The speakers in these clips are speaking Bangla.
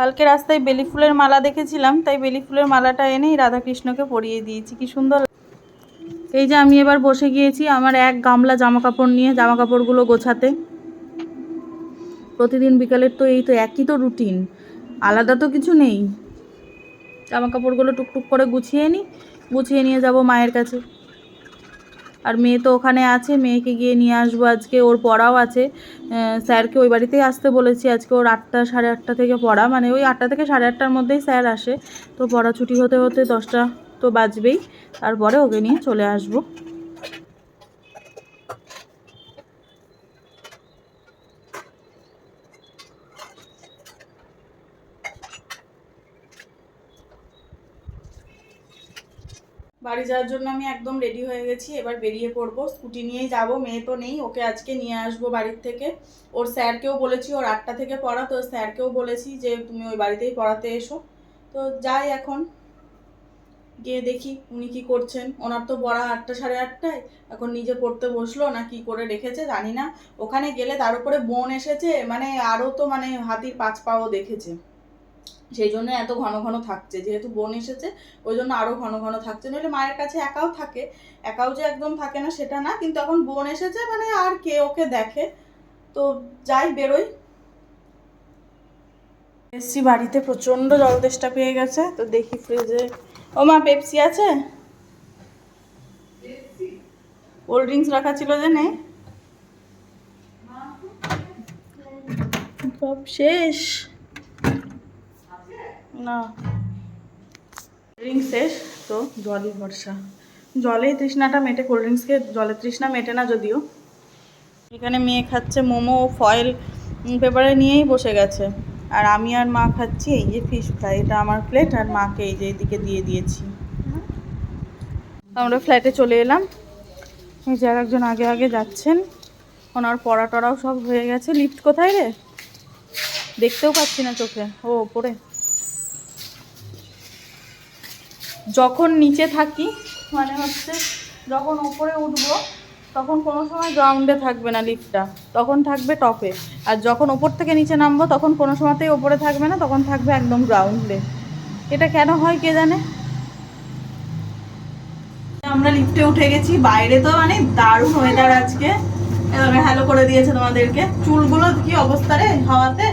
কালকে রাস্তায় বেলি ফুলের মালা দেখেছিলাম, তাই বেলি ফুলের মালাটা এনেই রাধাকৃষ্ণকে পরিয়ে দিয়েছি। কি সুন্দর এই যে আমি এবার বসে গিয়েছি আমার এক গামলা জামা কাপড় নিয়ে জামা কাপড়গুলো গোছাতে। প্রতিদিন বিকালের তো এই তো একই তো রুটিন, আলাদা তো কিছু নেই। জামা কাপড়গুলো টুকটুক করে গুছিয়ে নিই গুছিয়ে নিয়ে যাব মায়ের কাছে। আর মেয়ে তো ওখানে আছে, মেয়েকে গিয়ে নিয়ে আসব আজকে, ওর পড়াও আছে। স্যারকে ওই বাড়িতেই আসতে বলেছি, আজকে ওর আটটা, সাড়ে আটটা থেকে পড়া। মানে ওই আটটা থেকে সাড়ে আটটার মধ্যেই স্যার আসে। তো পড়া ছুটি হতে হতে দশটা তো বাজবেই, তারপরে ওকে নিয়ে চলে আসব। বাড়ি যাওয়ার জন্য আমি একদম রেডি হয়ে গেছি, এবার বেরিয়ে পড়ব। স্কুটি নিয়েই যাব, মেয়ে তো নেই, ওকে আজকে নিয়ে আসব বাড়ির থেকে। ওর স্যারকেও বলেছি, ওর আটটা থেকে পড়া, তো স্যারকেও বলেছি যে তুমি ওই বাড়িতেই পড়াতে এসো। তো যাই এখন, গিয়ে দেখি উনি কি করছেন। ওনার তো পড়া আটটা সাড়ে আটটায়, এখন নিজে পড়তে বসল না কি করে রেখেছে জানি না। ওখানে গেলে তার উপরে বোন এসেছে মানে আরও তো মানে হাতির পাঁচ পাও দেখেছে। সেই জন্য এত ঘন ঘন থাকছে। যেহেতু বোন এসেছে, ওই জন্য আরও ঘন ঘন থাকছে। নইলে মায়ের কাছে একাও থাকে। একাও যে একদম থাকে না, সেটা না। কিন্তু এখন বোন এসেছে মানে আর কে ওকে দেখে। তো যাই, বেরোই। এসছি বাড়িতে, প্রচণ্ড জল তেষ্টা পেয়ে গেছে। তো দেখি ফ্রিজে ও মা পেপসি আছে? কোল্ড ড্রিঙ্কস রাখা ছিল যে নেই সব শেষ। না। ড্রিঙ্কস শেষ তো জলই ভরসা। জলেই তৃষ্ণাটা মেটে কোল্ড ড্রিঙ্কসকে জলের তৃষ্ণা মেটে না যদিও। এখানে মেয়ে খাচ্ছে মোমো ফয়েল পেপারে নিয়েই বসে গেছে। আর আমি আর মা খাচ্ছি এই যে ফিশ ফ্রাই এটা আমার প্লেট আর মাকে এই যে এইদিকে দিয়ে দিয়েছি। আমরা ফ্ল্যাটে চলে এলাম। এই যে একজন আগে আগে যাচ্ছেন। ওনার পড়া টড়াও সব হয়ে গেছে। লিফট কোথায় রে? দেখতেও পাচ্ছি না চোখে। ও, ওপরে। যখন নিচে থাকি মানে হচ্ছে যখন ওপরে উঠবো তখন কোনো সময় গ্রাউন্ডে থাকবে না লিফটটা তখন থাকবে টপে আর যখন ওপর থেকে নিচে নামবো তখন কোনো সময়তেই ওপরে থাকবে না তখন থাকবে একদম গ্রাউন্ডে এটা কেন হয় কে জানে? আমরা লিফটে উঠে গেছি বাইরে তো মানে দারুণ ওয়েদার আজকে। হ্যালো করে দিয়েছে তোমাদেরকে। চুলগুলো কি অবস্থা রে হাওয়াতে?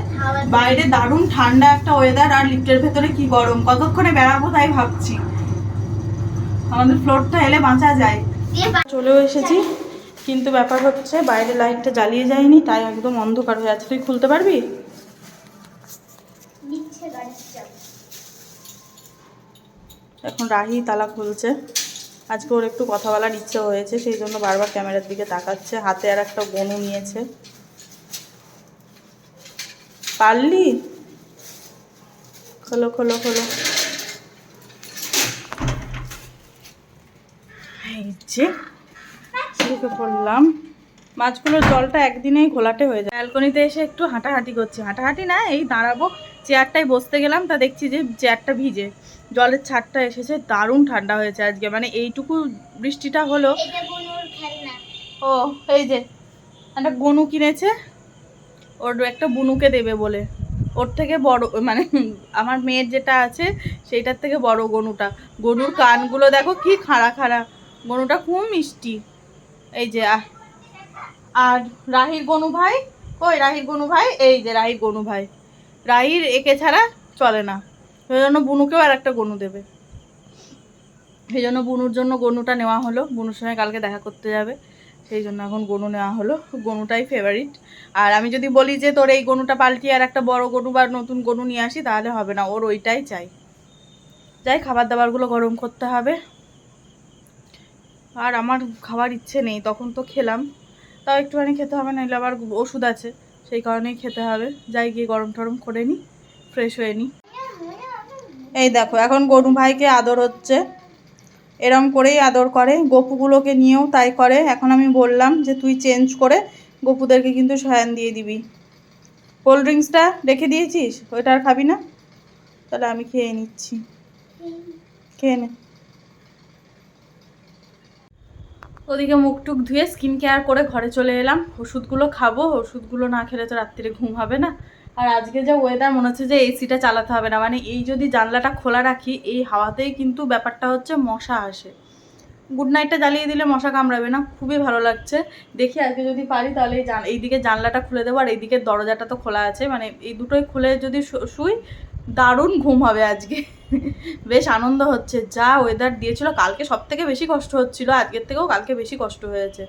বাইরে দারুণ ঠান্ডা একটা ওয়েদার আর লিফটের ভেতরে কি গরম? কতক্ষণে বেড়াবো তাই ভাবছি। আমাদের ফ্লোরটা এলে বাঁচা যায়। চলেও এসেছি কিন্তু ব্যাপার হচ্ছে বাইরে লাইটটা জ্বালিয়ে যায়নি তাই একদম অন্ধকার হয়ে আছে। তুই খুলতে পারবি? এখন রাহি তালা খুলছে। আজকে ওর একটু কথা বলার ইচ্ছে হয়েছে সেই জন্য বারবার ক্যামেরার দিকে তাকাচ্ছে। হাতে আর একটা বনু নিয়েছে। পারলি? খোলো খোলো খোলো। এই যে ঢুকে পড়লাম। মাছগুলোর জলটা একদিনেই ঘোলাটে হয়ে যায়। ব্যালকনিতে এসে একটু হাঁটাহাঁটি করছি। হাঁটাহাঁটি না এই দাঁড়াবো। চেয়ারটায় বসতে গেলাম তা দেখছি যে চেয়ারটা ভিজে। জলের ছাদটা এসেছে দারুণ ঠান্ডা হয়েছে আজকে। মানে এইটুকু বৃষ্টিটা হলো ও এই যে একটা গনু কিনেছে। ওর একটা বুনুকে দেবে বলে। ওর থেকে বড় মানে আমার মেয়ের যেটা আছে সেইটার থেকে বড় গনুটা। গনুর কানগুলো দেখো কি খাড়া খাড়া। গনুটা খুব মিষ্টি। এই যে আর রাহির গনু ভাই? কই রাহির গনু ভাই, এই যে রাহির গনু ভাই। রাহির একে ছাড়া চলে না। সেই জন্য বুনুকেও আর একটা গনু দেবে। সেই জন্য বুনুর জন্য গনুটা নেওয়া হলো। বুনুর সঙ্গে কালকে দেখা করতে যাবে। সেই জন্য এখন গনু নেওয়া হলো। গনুটাই ফেভারিট আর আমি যদি বলি যে তোর এই গনুটা পাল্টিয়ে আর একটা বড় গনু বা নতুন গনু নিয়ে আসি, তাহলে হবে না। ওর ওইটাই চাই। যাই খাবার দাবারগুলো গরম করতে হবে। আর আমার খাবার ইচ্ছে নেই, তখন তো খেলাম। তাও একটুখানি খেতে হবে, নাহলে আবার ওষুধ আছে, সেই কারণেই খেতে হবে। যাই গিয়ে গরম টরম করে নিই ফ্রেশ হয়ে নিই এই দেখো, এখন গরু ভাইকে আদর হচ্ছে। এরম করেই আদর করে, গপুগুলোকে নিয়েও তাই করে। এখন আমি বললাম যে, তুই চেঞ্জ করে গপুদেরকে কিন্তু সয়ান দিয়ে দিবি। কোল্ড ড্রিঙ্কসটা রেখে দিয়েছিস? ওইটা আর খাবি না? তাহলে আমি খেয়ে নিচ্ছি। খেয়ে নে। ওদিকে মুখ টুক ধুয়ে স্কিন কেয়ার করে ঘরে চলে এলাম। ওষুধগুলো খাব, ওষুধগুলো না খেলে তো রাত্রিরে ঘুম হবে না। আর আজকে যে ওয়েদার মনে হচ্ছে যে এসিটা চালাতে হবে না। মানে এই যদি জানলাটা খোলা রাখি, এই হাওয়াতেই কিন্তু ব্যাপারটা হচ্ছে মশা আসে। গুড নাইটটা জ্বালিয়ে দিলে মশা কামড়াবে না, খুবই ভালো লাগছে। দেখি আজকে যদি পারি তাহলে এইদিকে জানলাটা খুলে দেবো। আর এইদিকে দরজাটা তো খোলা আছে। মানে এই দুটোই খুলে যদি শুই দারুণ ঘুম হবে আজকে। বেশ আনন্দ হচ্ছে। যা ওয়েদার দিয়েছিল, কালকে সব থেকে বেশি কষ্ট হচ্ছিল, আজকের থেকেও কালকে বেশি কষ্ট হয়েছে।